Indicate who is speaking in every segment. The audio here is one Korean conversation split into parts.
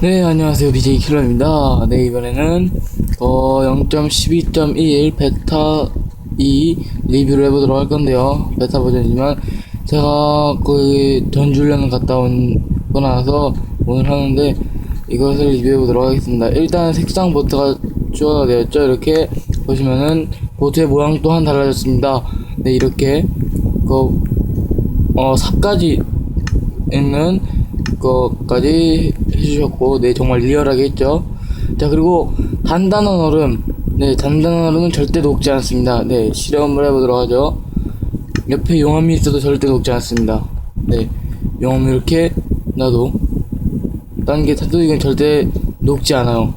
Speaker 1: 네, 안녕하세요. BJ 킬러입니다. 네, 이번에는, 어, 0.12.1 베타 2 리뷰를 해보도록 할 건데요. 베타 버전이지만, 제가 거의 전주련을 갔다 온, 거 나서 오늘 하는데, 이것을 리뷰해보도록 하겠습니다. 일단 색상 보트가 추가가 되었죠. 이렇게 보시면은, 보트의 모양 또한 달라졌습니다. 네, 이렇게, 그, 어, 삽까지 있는 것까지 해주셨고, 네, 정말 리얼하게 했죠. 자, 그리고 단단한 얼음. 네, 단단한 얼음은 절대 녹지 않습니다. 네, 실험을 해보도록 하죠. 옆에 용암이 있어도 절대 녹지 않습니다. 네, 용암 이렇게 놔도, 딴 게 타도 이건 절대 녹지 않아요.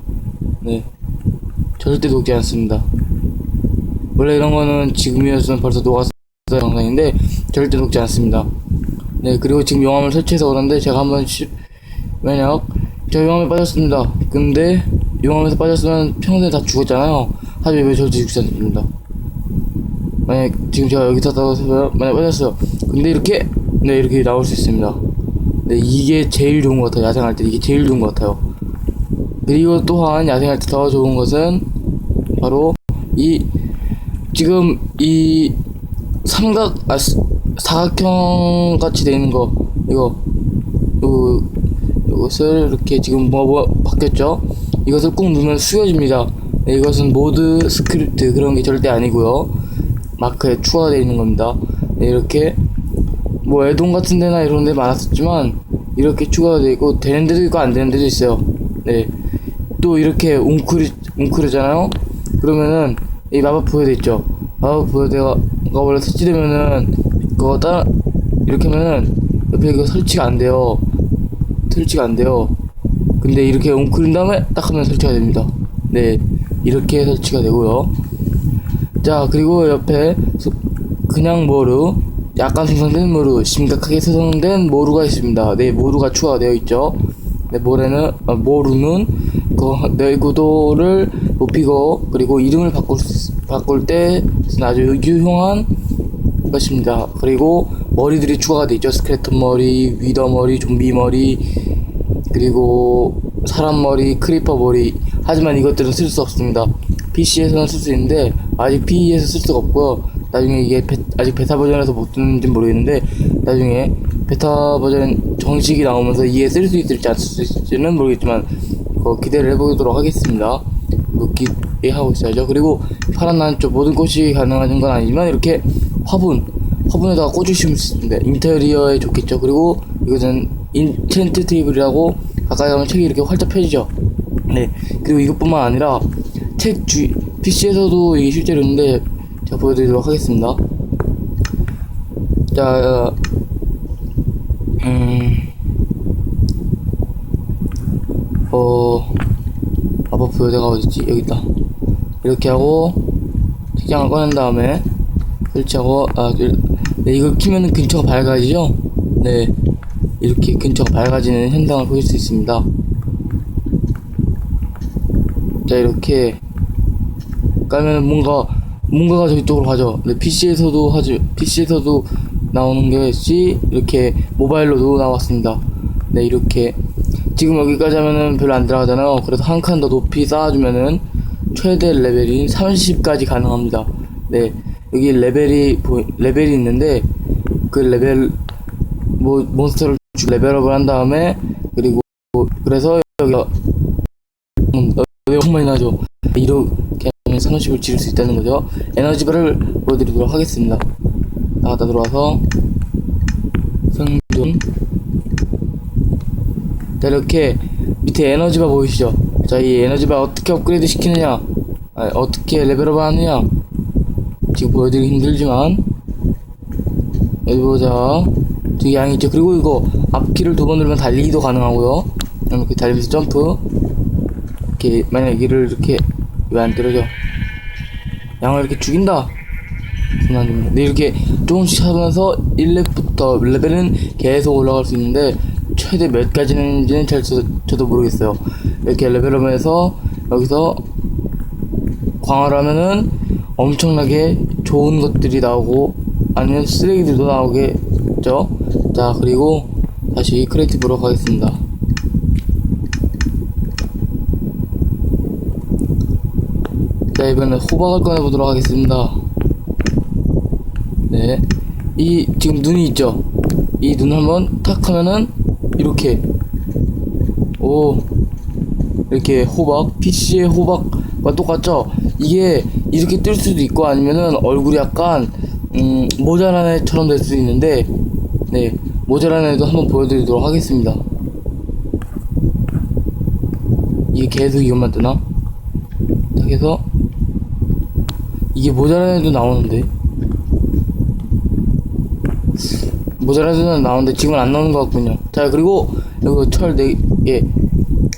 Speaker 1: 네, 절대 녹지 않습니다. 원래 이런 거는 지금이었으면 벌써 녹았을 영상인데, 절대 녹지 않습니다. 네, 그리고 지금 용암을 설치해서 그런데 제가 한번 시, 만약 저 용암에 빠졌습니다. 근데 용암에서 빠졌으면 평생 다 죽었잖아요. 하지만 왜 절대 죽지 않습니다. 만약 지금 제가 여기 탔다고 해서 만약 빠졌어요. 근데 이렇게 네 이렇게 나올 수 있습니다. 네 이게 제일 좋은 것 같아요. 야생할 때 이게 제일 좋은 것 같아요. 그리고 또한 야생할 때 더 좋은 것은 바로 이 지금 이 삼각 아 스- 사각형 같이 돼 있는 거 이거 요 이것을 이렇게 지금 뭐, 뭐 바뀌었죠? 이것을 꾹 누르면 숙여집니다. 네, 이것은 모드 스크립트 그런 게 절대 아니고요. 마크에 추가되어 있는 겁니다. 네, 이렇게 뭐 애동 같은 데나 이런 데 많았었지만 이렇게 추가가 되어 있고 되는 데도 있고 안 되는 데도 있어요. 네. 또 이렇게 웅크리 웅크리잖아요. 그러면은 이 마법 부여돼 있죠. 마법 부여대가 원래 설치되면은 그거 따라 이렇게 하면은 옆에 이거 설치가 안 돼요. 설치가 안 돼요. 근데 이렇게 웅크린 다음에 딱 하면 설치가 됩니다. 네, 이렇게 설치가 되고요. 자, 그리고 옆에 소- 그냥 모루, 약간 생성된 모루, 심각하게 생성된 모루가 있습니다. 네, 모루가 추가가 되어 있죠. 네, 모래는, 아, 모루는 그 내구도를 높이고, 그리고 이름을 바꿀, 수- 바꿀 때 아주 유용한 것입니다. 그리고 머리들이 추가가 되어 있죠. 스켈레톤 머리, 위더 머리, 좀비 머리, 그리고 사람 머리, 크리퍼 머리. 하지만 이것들은 쓸 수 없습니다. PC에서는 쓸 수 있는데 아직 PE에서 쓸 수가 없고요. 나중에 이게 베- 아직 베타 버전에서 못 쓰는지 모르겠는데 나중에 베타 버전 정식이 나오면서 이에 쓸수 있을지 안 쓸 수 있을지는 모르겠지만 그거 기대를 해보도록 하겠습니다. 뭐 기대하고 있어야죠. 그리고 파란 난쪽 모든 꽃이 가능한 건 아니지만 이렇게 화분 화분에다가 꽂으시면 있습니다. 인테리어에 좋겠죠. 그리고 이것은 인챈트 테이블이라고 가까이 가면 책이 이렇게 활짝 펴지죠. 네. 그리고 이것뿐만 아니라 책 주, PC에서도 이게 실제로 있는데 제가 보여드리도록 하겠습니다. 자, 음, 어, 마법 부여대가 어딨지? 여기 있다. 이렇게 하고 책장을 꺼낸 다음에 설치하고 아, 그- 네, 이걸 키면은 근처가 밝아지죠? 네, 이렇게 근처가 밝아지는 현상을 보실 수 있습니다. 자, 이렇게 까면 뭔가 뭔가가 저쪽으로 가죠. 네, PC에서도 하지 PC에서도 나오는 것이 이렇게 모바일로도 나왔습니다. 네, 이렇게 지금 여기까지 하면은 별로 안 들어가잖아요. 그래서 한 칸 더 높이 쌓아주면은 최대 레벨인 30까지 가능합니다. 네, 여기 레벨이 보, 레벨이 있는데 그 레벨 뭐 몬스터를 주- 레벨업을 한 다음에 그리고 그래서 여기가 음, 여기 엄청 많이 나죠. 이렇게 하면 30을 지를 수 있다는 거죠. 에너지바를 보여드리도록 하겠습니다. 나갔다 들어와서 생존 자 이렇게 밑에 에너지바 보이시죠? 자 이 에너지바 어떻게 업그레이드 시키느냐 아, 어떻게 레벨업 하느냐 지금 보여드리기 힘들지만 여기 보자. 되게 양이 있죠. 그리고 이거 앞키를 두 번 누르면 달리기도 가능하고요. 이렇게 달리면서 점프. 이렇게 만약 여기를 이렇게 왜 안 때려져 양을 이렇게 죽인다. 근데 이렇게 조금씩 하면서 1렙부터 레벨은 계속 올라갈 수 있는데 최대 몇 가지는지는 잘 저도, 모르겠어요. 이렇게 레벨업해서 여기서 광활 하면은 엄청나게 좋은 것들이 나오고 아니면 쓰레기들도 나오겠죠. 자 그리고 다시 크리에이티브로 가겠습니다. 자 이번에 호박을 꺼내보도록 하겠습니다. 네. 이 지금 눈이 있죠? 이 눈 한번 탁 하면은 이렇게 오 이렇게 호박, PC의 호박과 똑같죠? 이게 이렇게 뜰 수도 있고 아니면은 얼굴이 약간, 음, 모자란 애처럼 될 수도 있는데, 네. 모자란 애도 한번 보여드리도록 하겠습니다. 이게 계속 이것만 뜨나? 딱 해서, 이게 모자란 애도 나오는데. 모자란 애도 나오는데 지금은 안 나오는 것 같군요. 자, 그리고, 이거 철 4개.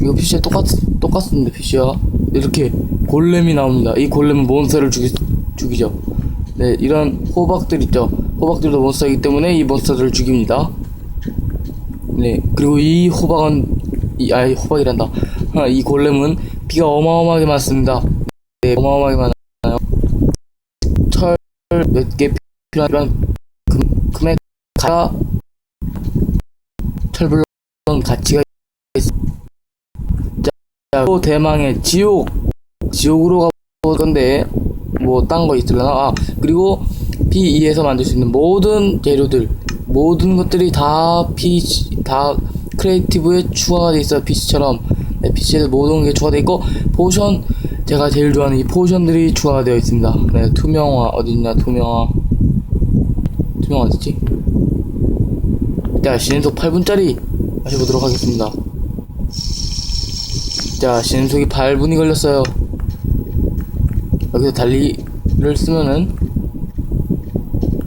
Speaker 1: 이거 PC에 똑같, 똑같은데, PC가. 이렇게 골렘이 나옵니다. 이 골렘은 몬스터를 죽이, 죽이죠. 네, 이런 호박들 있죠. 호박들도 몬스터이기 때문에 이 몬스터들을 죽입니다. 네, 그리고 이 호박은, 이, 아이, 호박이란다. 아, 이 골렘은 비가 어마어마하게 많습니다. 네, 어마어마하게 많아요. 철 몇 개 필요한 금, 금액, 가, 철불론 가치가 자, 또 대망의 지옥 지옥으로 가볼 건데 뭐 딴 거 있을려나? 아 그리고 P2에서 만들 수 있는 모든 재료들 모든 것들이 다 PC 다 크리에이티브에 추가가 돼 있어요 PC처럼. 네, PC에 모든 게 추가돼 있고 포션 제가 제일 좋아하는 이 포션들이 추가가 되어 있습니다. 네 투명화 어딨냐 투명화. 투명화 어딨지? 자 신속 8분짜리 마셔보도록 하겠습니다 자, 신속이 8분이 걸렸어요. 여기서 달리를 쓰면은,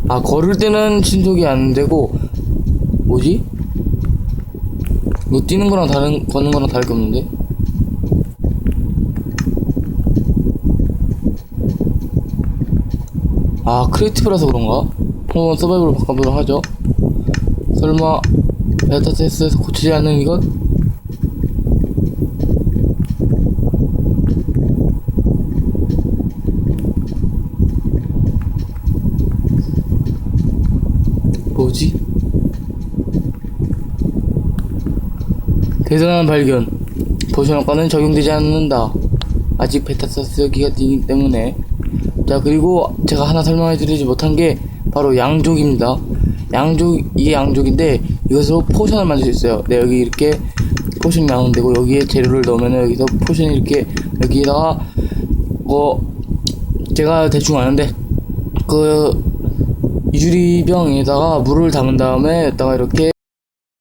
Speaker 1: 아, 걸을 때는 신속이 안 되고, 뭐지? 이거 뛰는 거랑 다른, 걷는 거랑 다를 게 없는데? 아, 크리에이티브라서 그런가? 한번 서바이벌로 바꿔보도록 하죠. 설마, 베타 테스트에서 고치지 않는 이것? 뭐지? 대단한 발견. 효과는 적용되지 않는다. 아직 베타 쓰기가 되기 때문에. 자, 그리고 제가 하나 설명해 드리지 못한 게 바로 양족입니다. 양족, 이게 양족인데 이것으로 포션을 만들 수 있어요. 네, 여기 이렇게 포션이 나오는데고 여기에 재료를 넣으면 여기서 포션이 이렇게 여기다가 뭐 제가 대충 아는데 그 유리병에다가 물을 담은 다음에 여기다가 이렇게